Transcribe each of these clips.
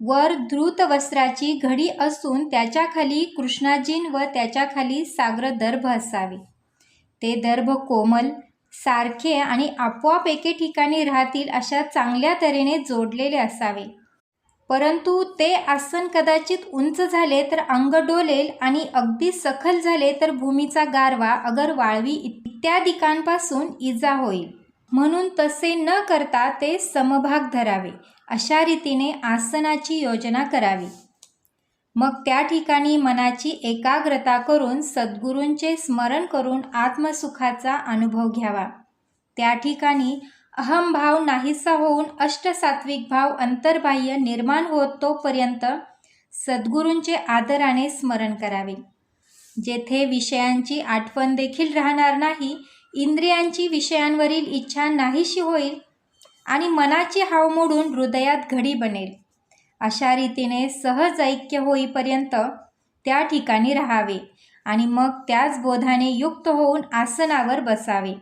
वर द्रुत वस्त्राची घडी असून त्याच्याखाली कृष्णाजीन व त्याच्याखाली साग्र दर्भ असावे. ते दर्भ कोमल सारखे आणि आपोआप एके ठिकाणी राहतील अशा चांगल्या तऱ्हेने जोडलेले असावे. परंतु ते आसन कदाचित उंच झाले तर अंग डोलेल आणि अगदी सखल झाले तर भूमीचा गारवा अगर वाळवी इत्यादिकांपासून इजा होईल. म्हणून तसे न करता ते समभाग धरावे. अशा रीतीने आसनाची योजना करावी. मग त्या ठिकाणी मनाची एकाग्रता करून सद्गुरूंचे स्मरण करून आत्मसुखाचा अनुभव घ्यावा. त्या ठिकाणी अहमभाव नाहीसा होऊन अष्टसात्विक भाव अंतर्बाह्य निर्माण होत तोपर्यंत सद्गुरूंचे आदराने स्मरण करावे. जेथे विषयांची आठवण देखील राहणार नाही इंद्रियांची विषयांवरील इच्छा नाहीशी होईल आणि मनाची हाव मोडून हृदयात घडी बनेल. अशा रीतीने सहज ऐक्य होईपर्यंत त्या ठिकाणी राहावे आणि मग त्याच बोधाने युक्त होऊन आसनावर बसावे.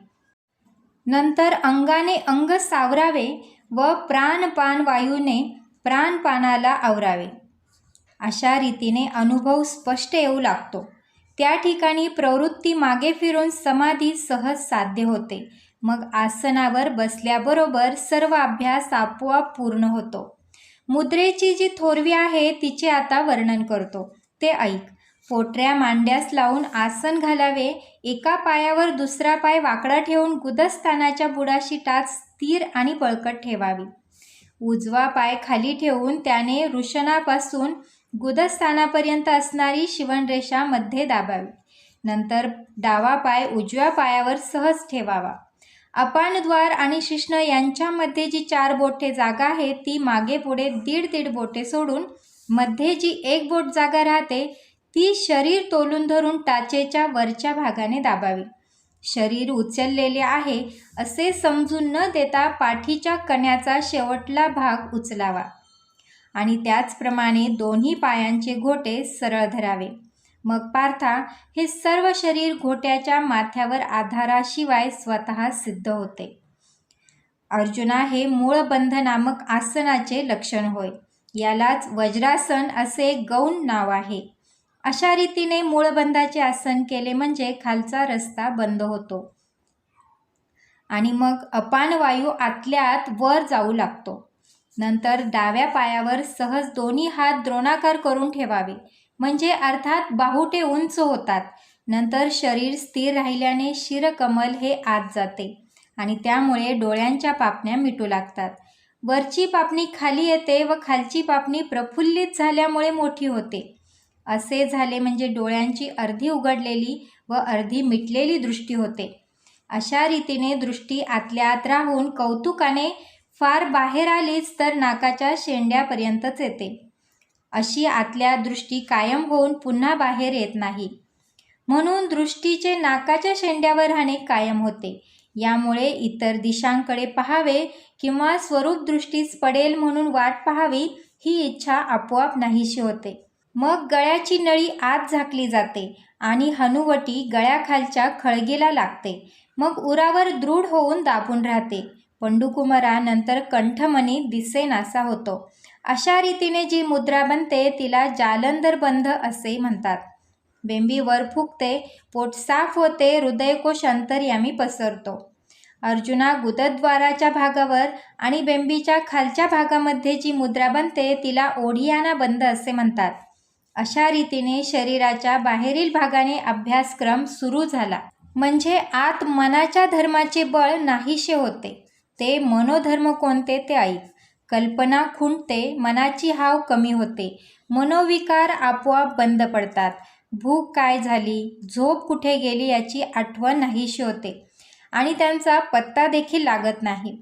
नंतर अंगाने अंग सावरावे व प्राणपान वायूने प्राणपानाला आवरावे. अशा रीतीने अनुभव स्पष्ट येऊ लागतो. त्या ठिकाणी प्रवृत्ती मागे फिरून समाधी सहज साध्य होते. मग आसनावर बसल्याबरोबर सर्व अभ्यास आपोआप पूर्ण होतो. मुद्रेची जी थोरवी आहे तिचे आता वर्णन करतो. ते ऐक. पोटऱ्या मांड्यास लावून आसन घालावे एका पायावर दुसरा पाय वाकडा ठेवून गुदस्थानाच्या बुडाशी टाच स्थिर आणि बळकट ठेवावी. उजवा पाय खाली ठेवून त्याने वृषणापासून गुदस्थानापर्यंत असणारी शिवणरेषा मध्ये दाबावी. नंतर डावा पाय उजव्या पायावर सहज ठेवावा. अपानद्वार आणि शिष्ण यांच्यामध्ये जी चार बोटे जागा आहे ती मागे पुढे दीड दीड बोटे सोडून मध्ये जी एक बोट जागा राहते ती शरीर तोलून धरून टाचेच्या वरच्या भागाने दाबावी. शरीर उचललेले आहे असे समजून न देता पाठीच्या कण्याचा शेवटला भाग उचलावा. आणि त्याचप्रमाणे दोन्ही पायांचे घोटे सरळ धरावे. मग पार्था हे सर्व शरीर घोट्याच्या माथ्यावर आधाराशिवाय स्वतः सिद्ध होते. अर्जुना हे मूळबंध नामक आसनाचे लक्षण होय. यालाच वज्रासन असे गौण नाव आहे. अशा रीतीने मूळबंधाचे आसन केले म्हणजे खालचा रस्ता बंद होतो. आणि मग अपान वायू आतल्यात वर जाऊ लागतो. नंतर डाव्या पायावर सहज दोन्ही हात द्रोणाकार करून ठेवावे. म्हणजे अर्थात बाहुटे उंच होतात. नंतर शरीर स्थिर राहिल्याने शिरकमल हे आत जाते आणि त्यामुळे डोळ्यांच्या पापण्या मिटू लागतात. वरची पापणी खाली येते व खालची पापणी प्रफुल्लित झाल्यामुळे मोठी होते. असे झाले म्हणजे डोळ्यांची अर्धी उघडलेली व अर्धी मिटलेली दृष्टी होते. अशा रीतीने दृष्टी आतल्या आत राहून कौतुकाने फार बाहेर आलीच तर नाकाच्या शेंड्यापर्यंतच येते. अशी आतल्या दृष्टी कायम होऊन पुन्हा बाहेर येत नाही. म्हणून दृष्टीचे नाकाच्या शेंड्यावर राहणे कायम होते. यामुळे इतर दिशांकडे पहावे किंवा स्वरूप दृष्टीस पडेल म्हणून वाट पाहावी ही इच्छा आपोआप नाहीशी होते. मग गळ्याची नळी आत झाकली जाते आणि हनुवटी गळ्याखालच्या खळगीला लागते. मग उरावर दृढ होऊन दाबून राहते. पंडुकुमारा नंतर कंठमणी दिसेनासा होतो. अशा रीतीने जी मुद्रा बनते तिला जालंधर बंध असे म्हणतात. बेंबी वर फुगते पोट साफ होते हृदयकोश अंतर्यामी पसरतो. अर्जुना गुदद्वाराच्या भागावर आणि बेंबीच्या खालच्या भागामध्ये जी मुद्रा बनते तिला ओढियाना बंद असे म्हणतात. अशा रीतीने शरीराच्या बाहेरील भागाने अभ्यासक्रम सुरू झाला. म्हणजे आत मनाच्या धर्माचे बळ नाहीसे होते. ते मनोधर्म कोणते ते ऐक कल्पना खुंटते मनाची हाव कमी होते. मनोविकार आपोआप बंद पडतात. भूक काय झाली? झोप कुठे गेली याची आठवण नाहीशी होते. आणि त्यांचा पत्ता देखील लागत नाही.